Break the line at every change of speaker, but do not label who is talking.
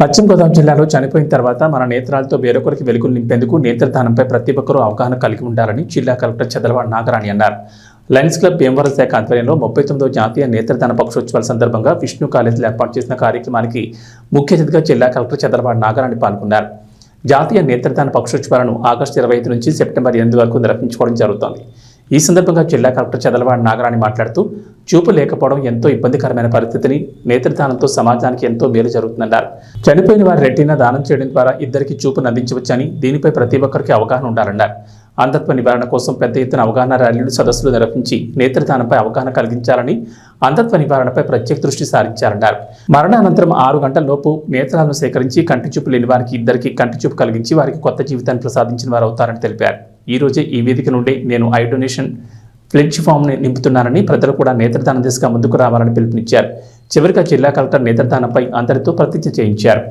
పశ్చిమ గోదావరి జిల్లాలో చనిపోయిన తర్వాత మన నేత్రాలతో వేరొకరికి వెలుగులు నింపేందుకు నేత్రదానంపై ప్రతి ఒక్కరూ అవగాహన కలిగి ఉండాలని జిల్లా కలెక్టర్ చదలవాడ నాగరాణి అన్నారు. లయన్స్ క్లబ్ భీమవరం శాఖ ఆధ్వర్యంలో ముప్పై తొమ్మిదో జాతీయ నేత్రదాన పక్షోత్సవాల సందర్భంగా విష్ణు కాలేజీలో ఏర్పాటు చేసిన కార్యక్రమానికి ముఖ్య అతిథిగా జిల్లా కలెక్టర్ చదలవాడ నాగరాణి పాల్గొన్నారు. జాతీయ నేత్రదాన పక్షోత్సవాలను ఆగస్టు ఇరవై ఐదు నుంచి సెప్టెంబర్ ఎనిమిది వరకు నిర్వహించుకోవడం జరుగుతోంది. ఈ సందర్భంగా జిల్లా కలెక్టర్ చదలవాడ నాగరాణి మాట్లాడుతూ చూపు లేకపోవడం ఎంతో ఇబ్బందికరమైన పరిస్థితిని నేత్రదానంతో సమాజానికి ఎంతో మేలు జరుగుతుందన్నారు. చనిపోయిన వారి రెటీనా దానం చేయడం ద్వారా ఇద్దరికి చూపును అందించవచ్చని దీనిపై ప్రతి ఒక్కరికి అవగాహన ఉండాలన్నారు. అంధత్వ నివారణ కోసం పెద్ద ఎత్తున అవగాహన ర్యాలీలు సదస్సులు నిర్వహించి నేత్రదానంపై అవగాహన కలిగించాలని అంధత్వ నివారణపై ప్రత్యేక దృష్టి సారించారన్నారు. మరణానంతరం ఆరు గంటల లోపు నేత్రాలను సేకరించి కంటి చూపు లేని వారికి ఇద్దరికి కంటి చూపు కలిగించి వారికి కొత్త జీవితాన్ని ప్రసాదించిన వారు అవుతారని తెలిపారు. ఈ రోజే ఈ వేదిక నుండి నేను ఐ డొనేషన్ ప్లెడ్జ్ ఫామ్ని నింపుతున్నారని ప్రజలు కూడా నేత్రదానం దిశగా ముందుకు రావాలని పిలుపునిచ్చారు. చివరిగా జిల్లా కలెక్టర్ నేత్రదానంపై అందరితో ప్రతిజ్ఞ చేయించారు.